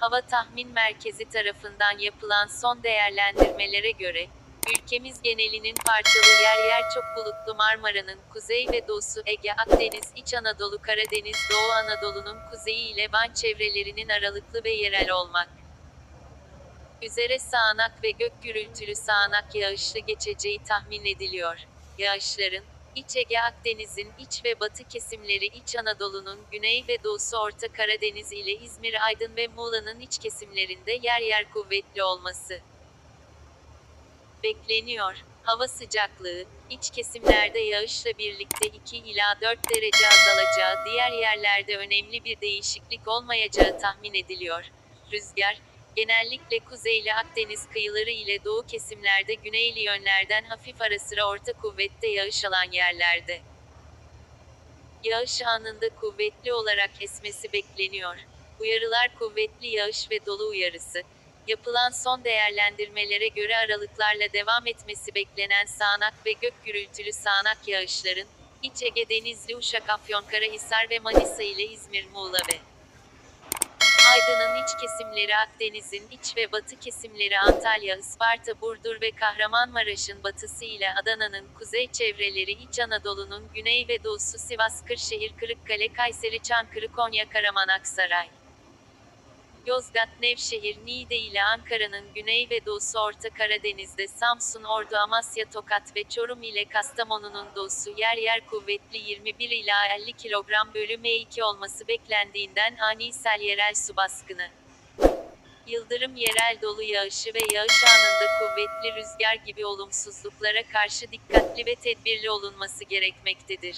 Hava Tahmin Merkezi tarafından yapılan son değerlendirmelere göre, ülkemiz genelinin parçalı yer yer çok bulutlu Marmara'nın kuzey ve doğusu Ege, Akdeniz, İç Anadolu, Karadeniz, Doğu Anadolu'nun kuzeyi ile Van çevrelerinin aralıklı ve yerel olmak üzere sağanak ve gök gürültülü sağanak yağışlı geçeceği tahmin ediliyor. Yağışların, İç Ege Akdeniz'in iç ve batı kesimleri İç Anadolu'nun güney ve doğusu Orta Karadeniz ile İzmir, Aydın ve Muğla'nın iç kesimlerinde yer yer kuvvetli olması bekleniyor. Hava sıcaklığı, iç kesimlerde yağışla birlikte 2 ila 4 derece azalacağı, diğer yerlerde önemli bir değişiklik olmayacağı tahmin ediliyor. Rüzgar, genellikle kuzeyli Akdeniz kıyıları ile doğu kesimlerde güneyli yönlerden hafif ara sıra orta kuvvette yağış alan yerlerde. Yağış anında kuvvetli olarak esmesi bekleniyor. Uyarılar kuvvetli yağış ve dolu uyarısı. Yapılan son değerlendirmelere göre aralıklarla devam etmesi beklenen sağanak ve gök gürültülü sağanak yağışların, İç Ege Denizli Uşak Afyonkarahisar ve Manisa ile İzmir Muğla ve Aydın'ın iç kesimleri Akdeniz'in iç ve batı kesimleri Antalya, Isparta, Burdur ve Kahramanmaraş'ın batısı ile Adana'nın kuzey çevreleri İç Anadolu'nun güney ve doğusu Sivas, Kırşehir, Kırıkkale, Kayseri, Çankırı, Konya, Karaman, Aksaray. Yozgat, Nevşehir, Niğde ile Ankara'nın güney ve doğusu Orta Karadeniz'de Samsun, Ordu, Amasya, Tokat ve Çorum ile Kastamonu'nun doğusu yer yer kuvvetli 21 ila 50 kilogram bölü M2 olması beklendiğinden ani sel yerel su baskını. Yıldırım yerel dolu yağışı ve yağış anında kuvvetli rüzgar gibi olumsuzluklara karşı dikkatli ve tedbirli olunması gerekmektedir.